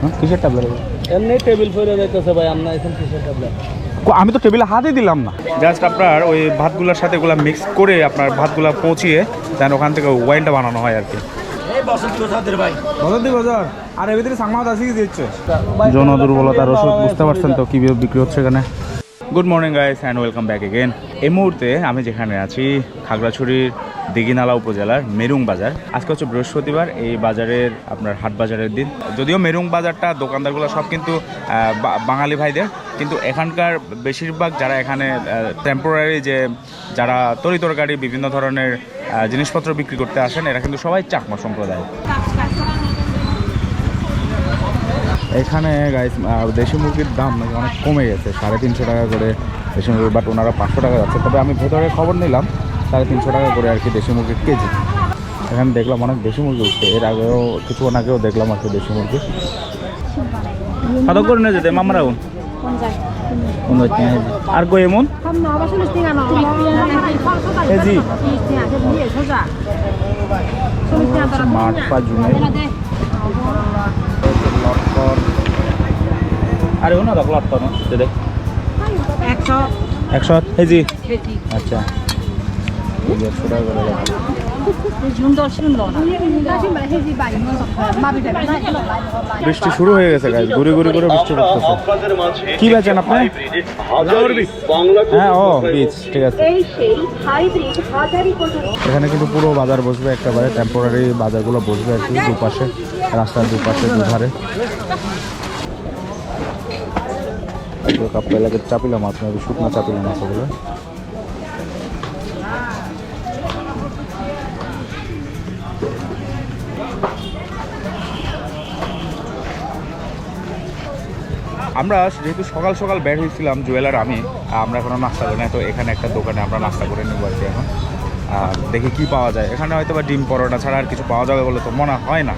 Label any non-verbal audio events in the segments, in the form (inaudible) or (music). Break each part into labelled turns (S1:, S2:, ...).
S1: হ্যাঁ, কিসের ট্যাবলেট
S2: এমনি টেবিল ফেরে যাইতেছে ভাই আমরা এখন কিসের ট্যাবলেট
S1: আমি তো টেবিলে হাতে দিলাম না। জাস্ট আপনার ওই ভাতগুলোর সাথে এগুলো মিক্স করে আপনার ভাতগুলো পৌঁছিয়ে দেন ওখান থেকে ওয়াইনটা বানানো হয় আর কি। জন কি দুর্বলতার ওষুধ বুঝতে পারছেন তো কীভাবে বিক্রি হচ্ছে এখানে? Good morning guys and welcome back again এই মুহূর্তে আমি যেখানে আছি, খাগড়াছড়ির দিঘিনালা উপজেলার মেরুং বাজার। আজকে হচ্ছে বৃহস্পতিবার, এই বাজারের আপনার হাট বাজারের দিন। যদিও মেরুং বাজারটা, দোকানদারগুলো সব কিন্তু বাঙালি ভাইদের। কিন্তু এখানকার বেশিরভাগ যারা এখানে টেম্পোরারি যে যারা তরি তরকারি, বিভিন্ন ধরনের জিনিসপত্র বিক্রি করতে আসেন, এরা কিন্তু সবাই চাকমা সম্প্রদায় এখানে গাইস দেশি মুরগির দাম নাকি অনেক কমে গেছে, সাড়ে তিনশো টাকা করে দেশি মুরগি বাট ওনারা পাঁচশো টাকা যাচ্ছে। তবে আমি ভেতরে খবর নিলাম, সাড়ে তিনশো টাকা করে আর কি দেশি মুরগির কেজি। এখানে দেখলাম অনেক দেশি মুরগি উঠছে। এর আগেও, কিছুক্ষণ আগেও দেখলাম আর কি দেশি মুরগি। কত করে নিয়ে যেতে মামারা আর কই এমন? কেজি? মাঠ পা জুমে আরে ও না দেখ লটকন দে
S3: একশো।
S1: একশো কেজি
S3: কেজি।
S1: আচ্ছা। করে বৃষ্টি শুরু হয়ে গেছে গাইজ ঘুরে ঘুরে করে বৃষ্টি পড়তেছে কি বেচেন আপনি? হ্যাঁ ও বীজ। ঠিক আছে।
S4: এই সেই হাইব্রিড হাজারি পর্যন্ত
S1: এখানে কিন্তু পুরো বাজার বসবে একেবারে টেম্পোরারি বাজারগুলো বসবে আর কি দুপাশে রাস্তার দুপাশে দুধারে। কাপ্পা এলাকার চাপিলা মাছ নয় শুকনো চাপিলা মাছ আমরা যেহেতু সকাল সকাল বের হয়েছিলাম জুয়েলার আমি আমরা এখনও নাস্তা করি না তো এখানে একটা দোকানে আমরা নাস্তা করে নেব আর কি এখন। দেখি কি পাওয়া যায়। এখানে হয়তো বা ডিম পরোটা ছাড়া আর কিছু পাওয়া যাবে বলে তো মনে হয় না।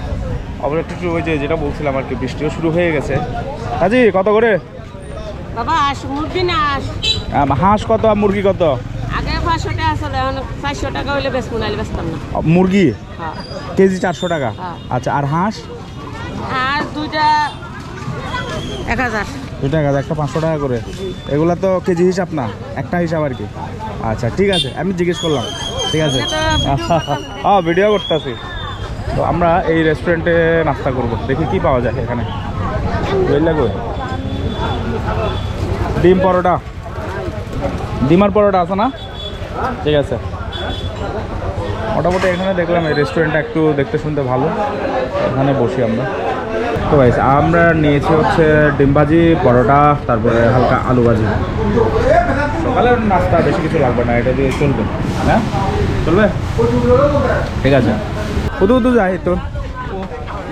S1: একটু একটু ওই যে যেটা বলছিলাম আর কি, বৃষ্টিও শুরু হয়ে গেছে। হাজি, কত করে?
S3: বাবা আস মুরগি না আস।
S1: হাঁস কত আর মুরগি কত?
S3: আগে পাঁচশো টাকা আসলে এখন চারশো টাকা হইলে বেশ মুনাইলে বেচতাম না।
S1: মুরগি?
S3: হ্যাঁ।
S1: কেজি চারশো টাকা?
S3: হ্যাঁ।
S1: আচ্ছা আর হাঁস?
S3: আর দুইটা এক হাজার।
S1: দু টাকা একটা পাঁচশো টাকা করে। এগুলা তো কেজি হিসাব না একটা হিসাব আর কি। আচ্ছা ঠিক আছে আমি জিজ্ঞেস করলাম। ঠিক আছে। (laughs) হ্যাঁ ভিডিও করতেছি। তো আমরা এই রেস্টুরেন্টে নাস্তা করব দেখি কি পাওয়া যায় এখানে। ডিম পরোটা। ডিমার পরোটা আছে না? ঠিক আছে। মোটামুটি এখানে দেখলাম, এই রেস্টুরেন্টটা একটু দেখতে শুনতে ভালো। এখানে বসি আমরা। তো ভাই আমরা নিয়েছি হচ্ছে ডিম ভাজি, পরোটা, তারপরে হালকা আলু ভাজি। সকালের নাস্তা, বেশি কিছু লাগবে না, এটা দিয়ে চলবে। হ্যাঁ? চলবে? ঠিক আছে। উদু উদু যাই তো।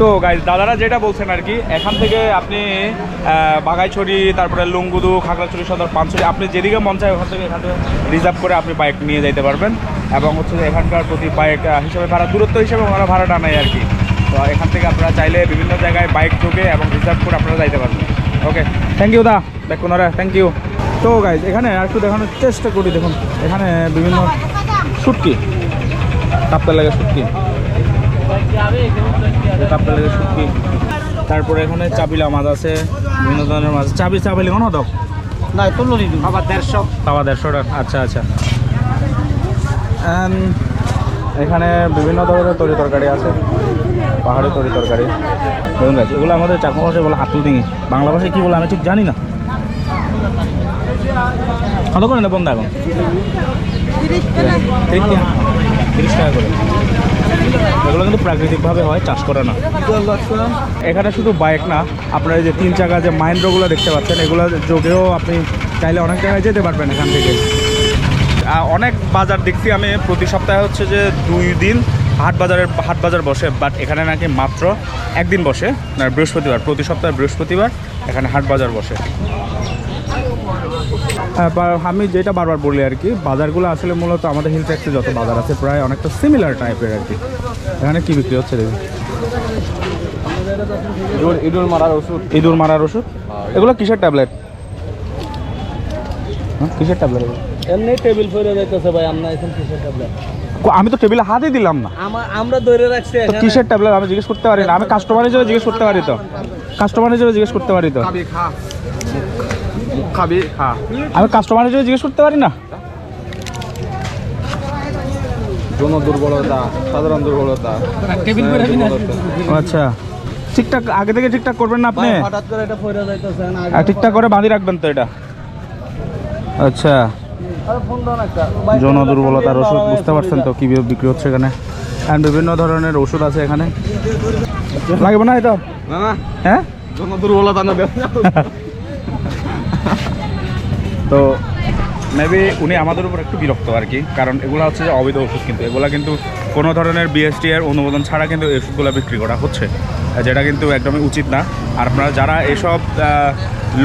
S1: তো গাইজ দাদারা যেটা বলছেন আর কি এখান থেকে আপনি বাগাইছড়ি তারপরে লুঙ্গুদু খাগড়াছড়ি সদর পানছড়ি আপনি যেদিকে মন চায় ওখান থেকে এখান থেকে রিজার্ভ করে আপনি বাইক নিয়ে যাইতে পারবেন। এবং হচ্ছে যে এখানকার প্রতি বাইক হিসাবে ভাড়া দূরত্ব হিসেবে ওনারা ভাড়াটা নেয় আর কি। তো এখান থেকে আপনারা চাইলে বিভিন্ন জায়গায় বাইক ঢুকে এবং রিজার্ভ করে আপনারা যাইতে পারবেন। ওকে থ্যাংক ইউ দা দেখুন ওরা থ্যাংক ইউ তো গাইজ এখানে আর একটু দেখানোর চেষ্টা করি দেখুন। এখানে বিভিন্ন শুটকি কাপ্তা লাগে শুটকি। তারপরে এখানে চাপিলা মাছ আছে বিভিন্ন ধরনের মাছ চাবি চাপিলি কোন হতো
S2: না তো লরি আবার দেড়শো।
S1: তাওয়া দেড়শো টাকা। আচ্ছা আচ্ছা। এখানে বিভিন্ন ধরনের তরি তরকারি আছে। পাহাড়ি তরি তরকারি। দেখুন গাছ এগুলো আমাদের চাকমা ভাষায় বলে হাতুল ডিঙি। বাংলা ভাষায় কী বলে আমি ঠিক জানি না। কত করে নেবেন এখন? তিরিশ টাকা। তিরিশ টাকা করে। এগুলো কিন্তু প্রাকৃতিকভাবে হয়, চাষ করে না। এখানে শুধু বাইক না, আপনার যে তিন চাকা যে মাইন্ড্রোগুলো দেখতে পাচ্ছেন, এগুলো যোগেও আপনি চাইলে অনেক জায়গায় যেতে পারবেন এখান থেকে। অনেক বাজার দেখছি আমি, প্রতি সপ্তাহে হচ্ছে যে দুই দিন হাট বাজারের হাট বাজার বসে বাট এখানে নাকি মাত্র একদিন বসে না বৃহস্পতিবার প্রতি সপ্তাহে বৃহস্পতিবার এখানে হাট বাজার বসে। হ্যাঁ, আমি যেটা বারবার বলি আর কি বাজারগুলো আসলে মূলত আমাদের হিল ট্যাক্সে যত বাজার আছে প্রায় অনেকটা সিমিলার টাইপের আর কি। এখানে কী বিক্রি হচ্ছে দেখি?
S2: ইঁদুর ইঁদুর মারার ওষুধ।
S1: ইঁদুর মারার ওষুধ? এগুলো কিসের ট্যাবলেট? কিসের ট্যাবলেট
S2: এমনি টেবিল ফেরে যাইতেছে ভাই আমরা এখন কিসের ট্যাবলেট?
S1: আমি তো টেবিলে হাতই দিলাম না।
S2: আমরা ধরে রাখছি
S1: তো কিসের ট্যাবলেট আমি জিজ্ঞেস করতে পারি না। আমি কাস্টমার হিসেবে জিজ্ঞেস করতে পারি তো। কাস্টমার হিসেবে জিজ্ঞেস করতে পারি তো।
S2: খাবি খা।
S1: আমি কাস্টমার হিসেবে জিজ্ঞেস করতে পারি না?
S2: দুর্বলতা সাধারণ দুর্বলতা।
S1: ও আচ্ছা। ঠিকঠাক আগে থেকে ঠিকঠাক করবেন না আপনি?
S2: হঠাৎ করে এটা
S1: ঠিকঠাক করে বাঁধি রাখবেন তো এটা। আচ্ছা। যৌন দুর্বলতার ওষুধ বুঝতে পারছেন তো কী বিক্রি হচ্ছে এখানে? আর বিভিন্ন ধরনের ওষুধ আছে এখানে। লাগবে না এটা? হ্যাঁ?
S2: যৌন দুর্বলতা না (laughs)
S1: তো মেবি উনি আমাদের উপর একটু বিরক্ত আর কি। কারণ এগুলো হচ্ছে যে অবৈধ ওষুধ কিন্তু। এগুলো কিন্তু কোনো ধরনের বিএসটি এর অনুমোদন ছাড়া কিন্তু এই ওষুধগুলো বিক্রি করা হচ্ছে। যেটা কিন্তু একদমই উচিত না। আর আপনারা যারা এসব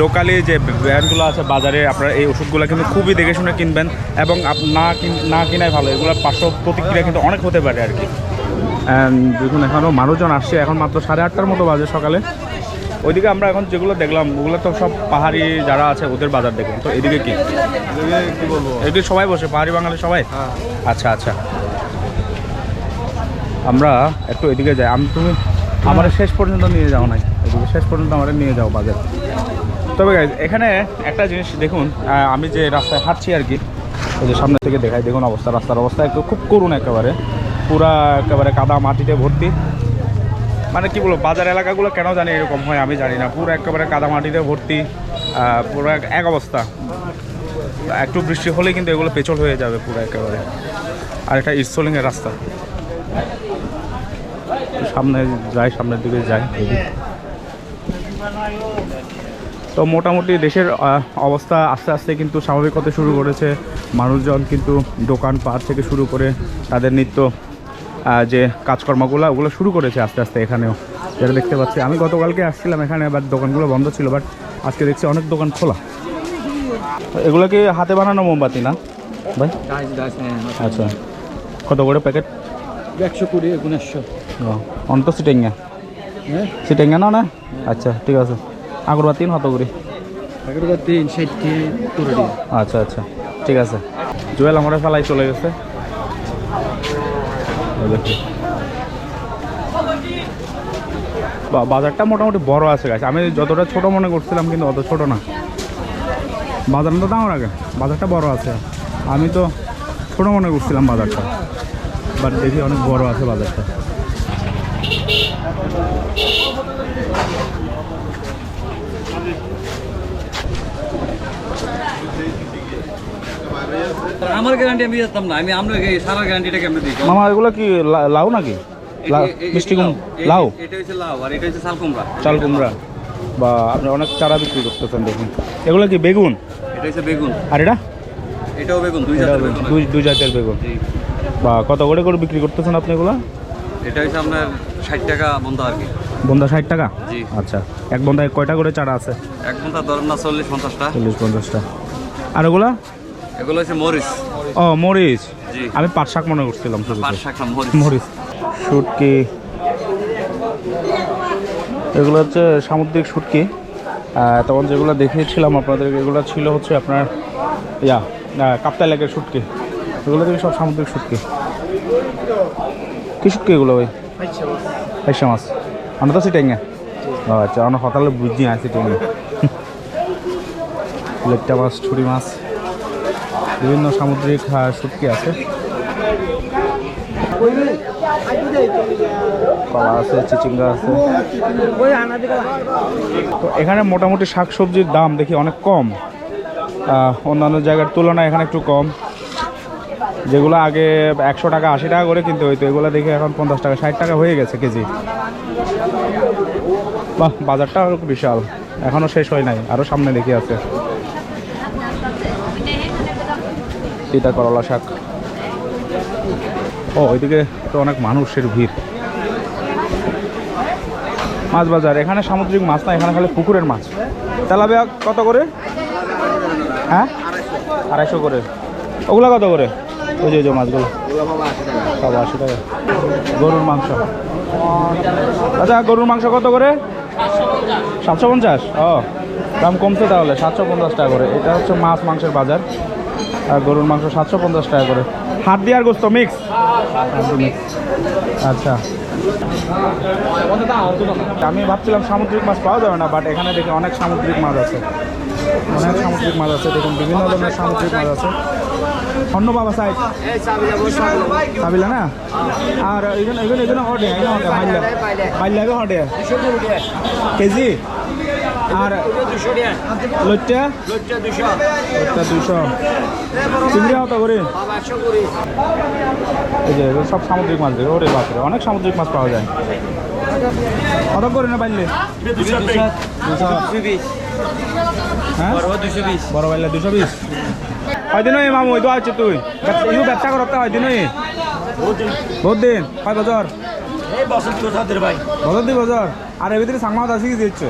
S1: লোকালি যে ব্র্যান্ডগুলো আছে বাজারে, আপনারা এই ওষুধগুলো কিন্তু খুবই দেখে শুনে কিনবেন এবং না না কিনাই ভালো। এগুলোর পার্শ্ব প্রতিক্রিয়া কিন্তু অনেক হতে পারে আর কি। দেখুন এখনও মানুষজন আসছে। এখন মাত্র সাড়ে আটটার মতো বাজে সকালে। ওইদিকে আমরা এখন যেগুলো দেখলাম, ওগুলো তো সব পাহাড়ি যারা আছে ওদের বাজার দেখলাম। তো এদিকে কি?
S2: বলব
S1: এদিকে সবাই বসে, পাহাড়ি বাঙালি সবাই? আচ্ছা আচ্ছা। আমরা একটু এদিকে যাই। আমি তুমি আমার শেষ পর্যন্ত নিয়ে যাও নাই। এদিকে শেষ পর্যন্ত আমার নিয়ে যাও বাজার। তবে এখানে একটা জিনিস দেখুন আমি যে রাস্তায় হাঁটছি আর কি ওই যে সামনে থেকে দেখাই, দেখুন অবস্থা, রাস্তার অবস্থা একটু খুব করুন একেবারে। পুরা একেবারে কাদা মাটিতে ভর্তি। মানে কি বলব, বাজার এলাকাগুলো কেন জানি এরকম হয় আমি জানি না। পুরো একেবারে কাদা মাটিতে ভর্তি পুরো এক- অবস্থা। একটু বৃষ্টি হলেই কিন্তু এগুলো পেছল হয়ে যাবে পুরো একেবারে। আর এটা ইস্টলিংয়ের রাস্তা। সামনে যাই, সামনের দিকে যাই তো মোটামুটি দেশের অবস্থা আস্তে আস্তে কিন্তু স্বাভাবিক হতে শুরু করেছে। মানুষজন কিন্তু দোকানপাট থেকে শুরু করে তাদের নিত্য যে কাজকর্মগুলো ওগুলো শুরু করেছে আস্তে আস্তে এখানেও। যেটা দেখতে পাচ্ছি আমি গতকালকে আসছিলাম এখানে বাট দোকানগুলো বন্ধ ছিল বাট আজকে দেখছি অনেক দোকান খোলা। এগুলো কি হাতে বানানো মোমবাতি না? ভাই? আচ্ছা। কত করে প্যাকেট?
S2: একশো কুড়ি উনিশশো
S1: অন্ত সিটেঙ্গা।
S2: হ্যাঁ।
S1: সিটেঙ্গা না না? আচ্ছা ঠিক আছে। আগরবাতি কত করে আচ্ছা আচ্ছা। ঠিক আছে। জুয়েল আমার ফেলাই চলে গেছে। বা- বাজারটা মোটামুটি বড় আছে গাছ আমি যতটা ছোট মনে করছিলাম, কিন্তু অত ছোট না। বাজার তো দাম আগে। বাজারটা বড় আছে। আমি তো ছোট মনে করছিলাম বাজারটা। বাট দেখি অনেক বড় আছে বাজারটা।
S5: আমার গ্যারান্টি আমি দিতাম না। আমি আমরা সারা গ্যারান্টিটা কেমনে দিই
S1: মামা এগুলো কি লাউ নাকি? মিষ্টি লাউ?
S5: এটা হচ্ছে লাউ আর এটা হচ্ছে শাল কুমড়া
S1: চাল কুমড়া। বা আপনি অনেক চারা বিক্রি করতেছেন দেখুন এগুলো কি বেগুন?
S5: এটা হচ্ছে বেগুন।
S1: আর এটা?
S5: এটাও বেগুন দুই জাতের বেগুন
S1: দুই দুই জাতের বেগুন। বা কত করে করে বিক্রি করতেছেন আপনি এগুলো?
S5: এটা হচ্ছে আপনার ষাট টাকা বন্ধ আর কি।
S1: বন্ধা ষাট টাকা?
S5: জি।
S1: আচ্ছা এক বন্ধায় কয়টা করে চারা আছে?
S5: এক ঘণ্টা ধরেন না চল্লিশ পঞ্চাশটা।
S1: চল্লিশ পঞ্চাশটা। আর ওগুলা
S5: এগুলো হচ্ছে মরিচ।
S1: ও মরিচ। আমি পাট শাক মনে করছিলাম
S5: মরিচ।
S1: শুটকি। এগুলো হচ্ছে সামুদ্রিক শুটকি। তখন যেগুলো দেখিয়েছিলাম আপনাদের এগুলো ছিল হচ্ছে আপনার ইয়া আহ, কাপ্তাই লেকের শুটকি। এগুলো থেকে সব সামুদ্রিক শুটকি। কি শুটকি এগুলো ভাই? পয়সা মাছ। আমরা তো সিটেঙ্গে ও আচ্ছা আমরা হতালে বুঝি না সিটেঙ্গে লেকটা মাছ ছুরি মাছ। বিভিন্ন সামুদ্রিক শুটকি আছে। কলা আছে, চিচিঙ্গা আছে। তো এখানে মোটামুটি শাকসবজির দাম দেখি অনেক কম। অন্যান্য জায়গার তুলনায় এখানে একটু কম। যেগুলো আগে একশো টাকা, আশি টাকা করে কিনতে হইতো, এগুলো দেখে এখন পঞ্চাশ টাকা, ষাট টাকা হয়ে গেছে কেজি। বাহ বাজারটা বিশাল। এখনও শেষ হয় নাই, আরও সামনে দেখি আছে। তিতা করলা শাক। ও ওইদিকে তো অনেক মানুষের ভিড়। মাছ বাজার, এখানে সামুদ্রিক মাছ না, এখানে খালি পুকুরের মাছ। তেলাপিয়া কত করে? হ্যাঁ? আড়াইশো করে। ওগুলো কত করে? ওই যে মাছগুলো। সব আশি টাকা। গরুর মাংস। আচ্ছা গরুর মাংস কত করে? সাতশো পঞ্চাশ। ও, দাম কমছে তাহলে, সাতশো পঞ্চাশ টাকা করে। এটা হচ্ছে মাছ, মাংসের বাজার। আর গরুর মাংস সাতশো পঞ্চাশ টাকা করে। হাত দিয়ে আর গোস্ত মিক্স? আচ্ছা। আমি ভাবছিলাম সামুদ্রিক মাছ পাওয়া যাবে না বাট এখানে দেখি অনেক সামুদ্রিক মাছ আছে। অনেক সামুদ্রিক মাছ আছে দেখুন বিভিন্ন ধরনের সামুদ্রিক মাছ আছে। অন্য বাবা সাইড সাবিলা না? আর এখানে এখানে এখানে হটে এখানে হটে মাইলা মাইলা এখানে হটে কেজি? আর লইটা লইটা দুশো চিংড়ি কত করে। এই যে সব সামুদ্রিক মাছ দেখো ওরে বাপরে অনেক সামুদ্রিক মাছ পাওয়া যায়। কত করে না পাইলে? দুশো হ্যাঁ? বড় পাইলে দুশো বিশ। কয়দিন হয়ে মামু তো আছে তুই। ইউ ব্যবসা করতে কয়দিন হয়ে বহুত দিন। কয় বছর। বছর দুই বছর। আর এর ভিতরে সাংমাত আছে কি দিচ্ছে?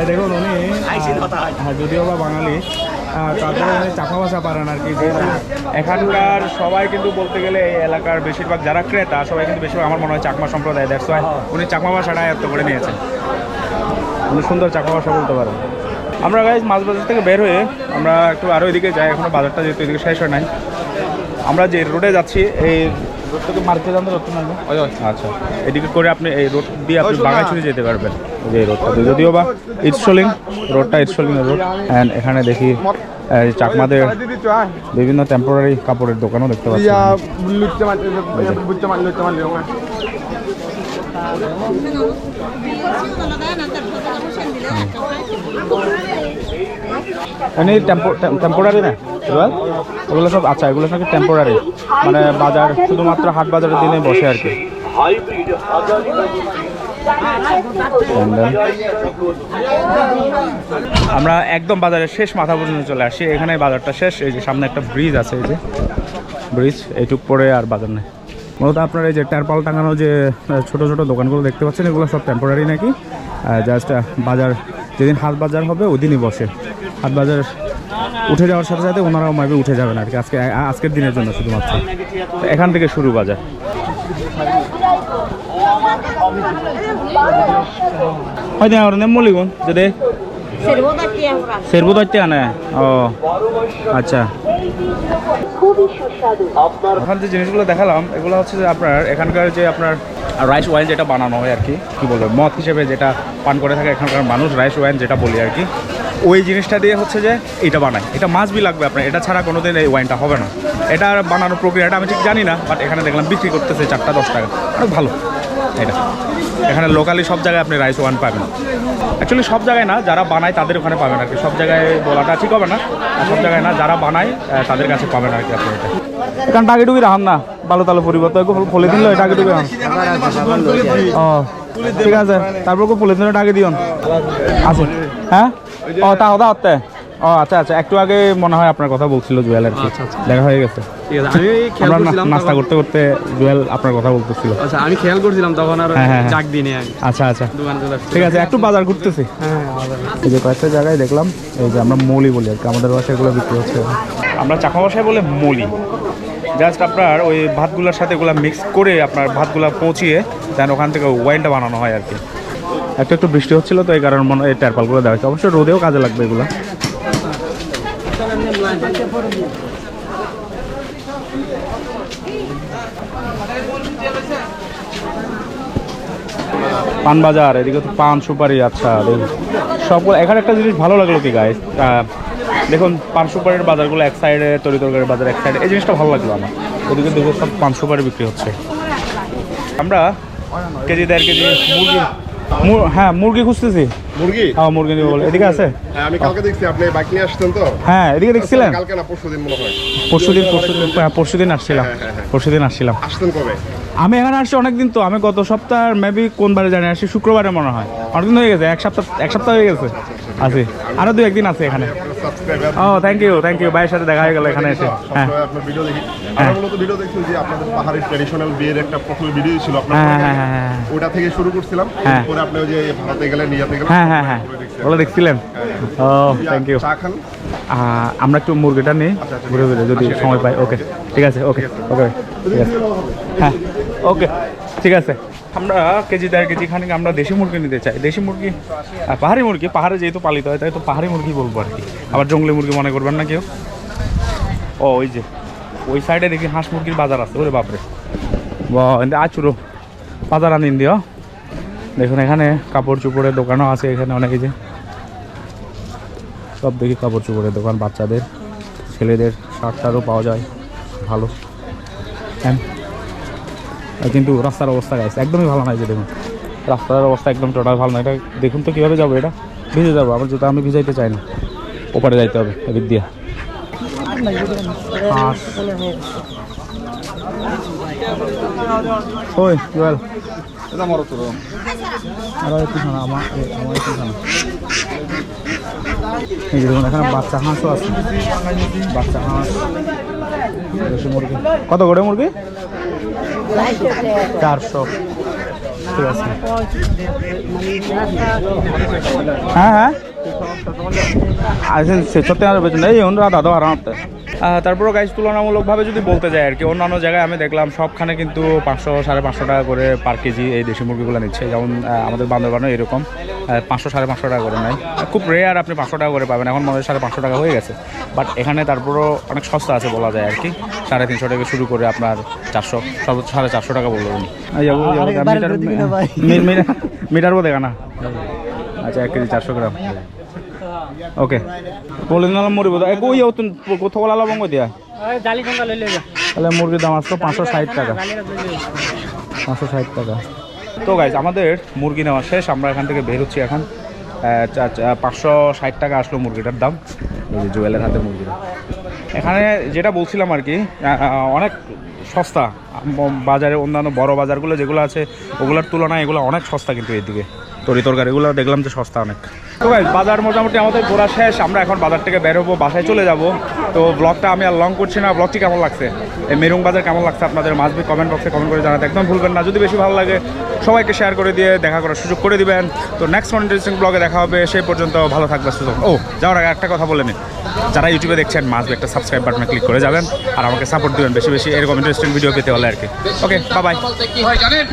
S1: এই দেখুন উনি যদিও বা বাঙালি তারপরে উনি চাপা ভাষা পারেন আর কি এখানকার সবাই কিন্তু বলতে গেলে এই এলাকার বেশিরভাগ যারা ক্রেতা, সবাই কিন্তু বেশিরভাগ আমার মনে হয় চাকমা সম্প্রদায় দ্যাটস ওয়াই উনি চাকমা ভাষাটা আয়ত্ত করে নিয়েছেন। উনি সুন্দর চাকমা ভাষা বলতে পারেন। আমরা গাইজ মাছ বাজার থেকে বের হয়ে আমরা একটু আরও এদিকে যাই, এখনও বাজারটা যেহেতু এদিকে শেষ হয় নাই। আমরা যে রোডে যাচ্ছি, এই রোড থেকে মার্কেট জানতে রোড আচ্ছা। এদিকে করে আপনি এই রোড দিয়ে আপনি বাগাইছড়ি যেতে পারবেন। যে এই রোডটা। যদিও বা ইটসোলিং রোডটা ইটসোলিং রোড অ্যান্ড এখানে দেখি চাকমাদের বিভিন্ন টেম্পোরারি কাপড়ের দোকানও দেখতে পাচ্ছি। এমনি টেম্পোরারি না, এবার? ওগুলো সব আচ্ছা এগুলো সব টেম্পোরারি মানে বাজার, শুধুমাত্র হাট বাজারের দিনে বসে আর কি। আমরা একদম বাজারের শেষ মাথা পর্যন্ত চলে আসি। এখানে বাজারটা শেষ। এই যে সামনে একটা ব্রিজ আছে, এই যে ব্রিজ এইটুক পরে আর বাজার নেই। মূলত আপনার এই যে টারপাল টাঙানো যে ছোট ছোট দোকানগুলো দেখতে পাচ্ছেন, এগুলো সব টেম্পোরারি নাকি? জাস্ট বাজার, যেদিন হাট বাজার হবে ওই দিনই বসে। হাট বাজার উঠে যাওয়ার সাথে সাথে ওনারাও মাইবে উঠে যাবেন আর কি। আজকে আজকের দিনের জন্য শুধুমাত্র। তো এখান থেকে শুরু বাজার। হয়তো আর নেমলিগুন যদি সেরবো দইতে আনে। ও আচ্ছা।
S4: খুবই
S1: যে জিনিসগুলো দেখালাম এগুলো হচ্ছে যে আপনার এখানকার যে আপনার রাইস ওয়াইন যেটা বানানো হয় আর কি কী বলব মদ হিসেবে যেটা পান করে থাকে এখানকার মানুষ রাইস ওয়াইন যেটা বলি আর কি। ওই জিনিসটা দিয়ে হচ্ছে যে এটা বানায়। এটা বি লাগবে আপনার। এটা ছাড়া কোনো দিন এই ওয়াইনটা হবে না। এটা বানানোর প্রক্রিয়াটা আমি ঠিক জানি না বাট এখানে দেখলাম বিক্রি করতেছে চারটা দশ টাকা। অনেক ভালো। এটা। এখানে লোকালি সব জায়গায় আপনি রাইস ওয়ান পাবেন। অ্যাকচুয়ালি সব জায়গায় না, যারা বানায় তাদের ওখানে পাবেন আর কি। সব জায়গায় বলাটা ঠিক হবে না সব জায়গায় না, যারা বানায় তাদের কাছে পাবেন আর কি আপনি এটা। কারণ টাকে ডুবি রাখান না, ভালো তালো পরিবর্তন ফলে দিল টাকে রাখান। ও, ঠিক আছে। তারপর ফলে দিলে টাকে দিওন আছে হ্যাঁ? ও তা হতা হতে ও আচ্ছা আচ্ছা। একটু আগে মনে হয় আপনার কথা বলছিল জুয়েল আর কি দেখা হয়ে গেছে।
S2: ঠিক আছে আমি খেয়াল
S1: আমরা নাস্তা করতে করতে জুয়েল আপনার কথা বলতেছিল।
S2: আচ্ছা আমি খেয়াল করছিলাম তখন আর
S1: হ্যাঁ, হ্যাঁ, হ্যাঁ।
S2: চাক দিনে
S1: আচ্ছা আচ্ছা। ঠিক আছে একটু বাজার ঘুরতেছি।
S2: হ্যাঁ
S1: এই যে কয়েকটা জায়গায় দেখলাম এই যে আমরা মলি বলি আর কি আমাদের বাসায় এগুলো বিক্রি হচ্ছে। আমরা চাকমা ভাষায় বলে মলি। জাস্ট আপনার ওই ভাতগুলোর সাথে এগুলো মিক্স করে আপনার ভাতগুলো পৌঁছিয়ে দেন ওখান থেকে ওয়াইনটা বানানো হয় আর কি। একটু একটু বৃষ্টি হচ্ছিল, তো এই কারণে মনে এই টারপালগুলো দেওয়া হচ্ছে অবশ্যই রোদেও কাজে লাগবে এগুলো। পান বাজার এদিকে তো পান সুপারি আচ্ছা দেখুন সবগুলো এখানে একটা জিনিস ভালো লাগল কি গায়ে দেখুন, পান সুপারির বাজারগুলো এক সাইডে তরি তরকারির বাজার এক সাইডে এই জিনিসটা ভালো লাগল আমার। ওদিকে দেখো সব পান সুপারি বিক্রি হচ্ছে। আমরা কেজি দেড় কেজি মুরগি হ্যাঁ মুরগি খুঁজতেছি।
S6: মুরগি?
S1: হ্যাঁ মুরগি নিবো বলে। এদিকে আছে।
S6: হ্যাঁ আমি কালকে দেখছি আপনি বাইক নিয়ে আসছেন তো?
S1: হ্যাঁ এদিকে দেখছিলেন?
S6: কালকে না পরশু দিন মনে হয়।
S1: পরশুদিন পরশুদিন আসছিলাম।
S6: হ্যাঁ, হ্যাঁ, হ্যাঁ।
S1: পরশু দিন আসছিলাম।
S6: আসছেন কবে?
S1: আমি এখানে আসছি অনেকদিন তো। আমি গত সপ্তাহ মেবি কোন বারে জানি আসছি শুক্রবারে মনে হয়। অনেকদিন হয়ে গেছে এক সপ্তাহ এক সপ্তাহ হয়ে গেছে। আছে। আরও দু একদিন আছে এখানে। ও থ্যাংক ইউ থ্যাংক ইউ ভাইয়ের সাথে দেখা হয়ে গেল এখানে এসে। হ্যাঁ।
S6: আপনার ভিডিও দেখি।
S1: হ্যাঁ।
S6: আমরা মূলত ভিডিও দেখছি যে আপনাদের পাহাড়ি ট্র্যাডিশনাল বিয়ের একটা প্রথম ভিডিও ছিল আপনার
S1: হ্যাঁ, হ্যাঁ, হ্যাঁ, হ্যাঁ।
S6: ওটা থেকে শুরু করছিলাম।
S1: হ্যাঁ।
S6: পরে আপনি ওই যে ভারতে গেলেন নিয়াতে গেলেন
S1: হ্যাঁ হ্যাঁ হ্যাঁ। ওগুলো দেখছিলেন? ও থ্যাংক ইউ
S6: চা খান?
S1: আমরা একটু মুরগিটা নিই। ঘুরে ঘুরে যদি সময় পাই। ওকে ঠিক আছে ওকে ওকে ঠিক আছে। হ্যাঁ ওকে ঠিক আছে। আমরা কেজি দেড় কেজি খানিক আমরা দেশি মুরগি নিতে চাই। দেশি মুরগি পাহাড়ি মুরগি, পাহাড়ে যেহেতু পালিত হয়, তাই তো পাহাড়ি মুরগি বলব আর কি। আবার জঙ্গলি মুরগি মনে করবেন না কেউ? ও, ওই যে, ওই সাইডে দেখি হাঁস মুরগির বাজার আছে, ওরে বাপরে। আচুরো বাজার আনিন দিও। দেখুন, এখানে কাপড় চোপড়ের দোকানও আছে এখানে অনেক যে। সব দেখি কাপড় চোপড়ের দোকান, বাচ্চাদের, ছেলেদের শার্ট পাওয়া যায়, ভালো। হ্যাঁ। কিন্তু রাস্তার অবস্থা গাইছে একদমই ভালো নয় যে দেখুন। রাস্তার অবস্থা একদম টোটাল ভালো নয় এটা দেখুন তো কীভাবে যাব এটা? ভিজে যাব আমার জুতো আমি ভিজাইতে চাই না। ওপারে যাইতে হবে এদিক দিয়ে। ওই জুয়েল। আরও একটু শোনা আমার আমার একটু শোনা। এই যে দেখুন এখানে বাচ্চা হাঁসও আছে। বাচ্চা হাঁস। কত করে মুরগি? চারশো। ঠিক আছে। হ্যাঁ হ্যাঁ। আসেন সে সত্যি আর বেতন এই অন্য দাদা আরাম তারপরে গাইজ তুলনামূলকভাবে যদি বলতে যাই আর কি অন্যান্য জায়গায় আমি দেখলাম সবখানে কিন্তু পাঁচশো সাড়ে পাঁচশো টাকা করে পার কেজি এই দেশি মুরগিগুলো নিচ্ছে যেমন আমাদের বান্দরবানও এরকম পাঁচশো সাড়ে পাঁচশো টাকা করে নেয় খুব রেয়ার আপনি পাঁচশো টাকা করে পাবেন এখন মনে হয় সাড়ে পাঁচশো টাকা হয়ে গেছে বাট এখানে তারপরও অনেক সস্তা আছে বলা যায় আর কি সাড়ে তিনশো টাকা শুরু করে আপনার চারশো সর্বোচ্চ সাড়ে চারশো টাকা বলব উনি মিটার দেখা না আচ্ছা এক কেজি চারশো গ্রাম ওকে বলে দিলাম মুরগি এক ওই তুমি? কোথাও বলা বঙ্গ দিয়া? তাহলে মুরগির দাম আসতো পাঁচশো ষাট টাকা। পাঁচশো ষাট টাকা। তো গাইজ আমাদের মুরগি নেওয়া শেষ। আমরা এখান থেকে বের হচ্ছি এখন। পাঁচশো ষাট টাকা আসলো মুরগিটার দাম। এই যে জুয়েলের হাতে মুরগিটা। এখানে যেটা বলছিলাম আর কি অনেক সস্তা। বাজারে অন্যান্য বড় বাজারগুলো যেগুলো আছে ওগুলোর তুলনায় এগুলো অনেক সস্তা কিন্তু এদিকে। তরি তরকারি এগুলো দেখলাম যে সস্তা অনেক। তো ভাই বাজার মোটামুটি আমাদের ঘোরা শেষ। আমরা এখন বাজার থেকে বেরোবো বাসায় চলে যাব। তো ব্লগটা আমি আর লং করছি না। ব্লগটি কেমন লাগছে? এই মেরুং বাজার কেমন লাগছে আপনাদের? মাসবি কমেন্ট বক্সে কমেন্ট করে জানাতে একদম ভুলবেন না। যদি বেশি ভালো লাগে, সবাইকে শেয়ার করে দিয়ে দেখা করার সুযোগ করে দিবেন। তো নেক্সট ইন্টারেস্টিং ব্লগে দেখা হবে। সেই পর্যন্ত ভালো থাকবে সুযোগ ও, যাওয়ার আগে একটা কথা বলে নিন যারা ইউটিউবে দেখছেন মাসবি একটা সাবস্ক্রাইব বাটনে ক্লিক করে যাবেন। আর আমাকে সাপোর্ট দিবেন বেশি বেশি। এরকম ইন্টারেস্টিং ভিডিও পেতে হলে আর কি। Okay bye bye